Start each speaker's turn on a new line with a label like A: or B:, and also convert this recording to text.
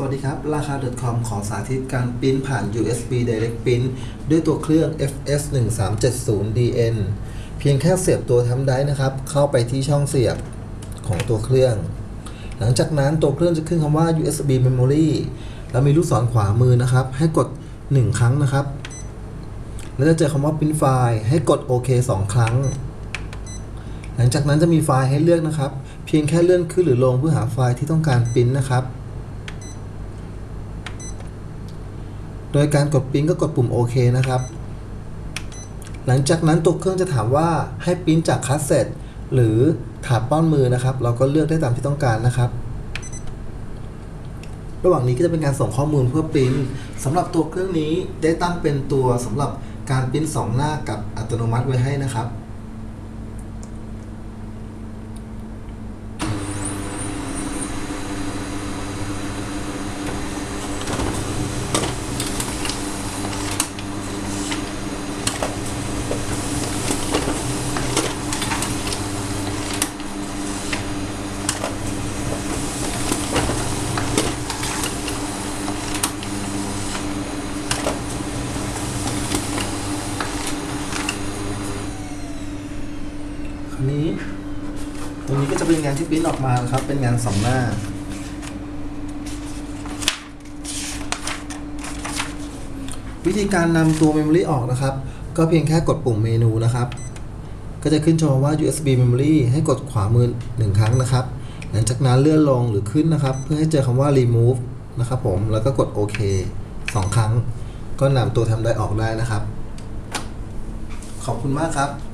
A: สวัสดีครับ ราคา .com ขอสาธิตการปริ้นผ่าน USB Direct Print ด้วยตัวเครื่อง FS 1 3 7 0 DN เพียงแค่เสียบตัวทำได้นะครับ เข้าไปที่ช่องเสียบของตัวเครื่อง หลังจากนั้นตัวเครื่องจะขึ้นคำว่า USB Memory แล้วมีลูกศรขวามือนะครับ ให้กด 1 ครั้งนะครับ แล้วจะเจอคำว่า Print File ให้กดโอเค2ครั้ง หลังจากนั้นจะมีไฟล์ให้เลือกนะครับ เพียงแค่เลื่อนขึ้นหรือลงเพื่อหาไฟล์ที่ต้องการปริ้นนะครับ โดยการกดปิ้นก็กดปุ่มโอเคนะครับ หลังจากนั้นตัวเครื่องจะถามว่าให้ปิ้นจากคัสเซ็ตหรือถาดป้อนมือนะครับ เราก็เลือกได้ตามที่ต้องการนะครับ ระหว่างนี้ก็จะเป็นการส่งข้อมูลเพื่อปริ้นสำหรับตัวเครื่องนี้ได้ตั้งเป็นตัวสำหรับการปริ้นสองหน้ากับอัตโนมัติไว้ให้นะครับ คราวนี้ตรงนี้ก็จะเป็นงานที่ปิ้นออกมานะครับ เป็นงานสองหน้า วิธีการนำตัว Memory ออกนะครับ ก็เพียงแค่กดปุ่มเมนูนะครับ ก็จะขึ้นโชว์ว่า USB Memory ให้กดขวามือหนึ่งครั้งนะครับ หลังจากนั้นเลื่อนลงหรือขึ้นนะครับ เพื่อให้เจอคำว่า remove นะครับผม แล้วก็กดโอเคสองครั้ง ก็นำตัวทำได้ออกได้นะครับ ขอบคุณมากครับ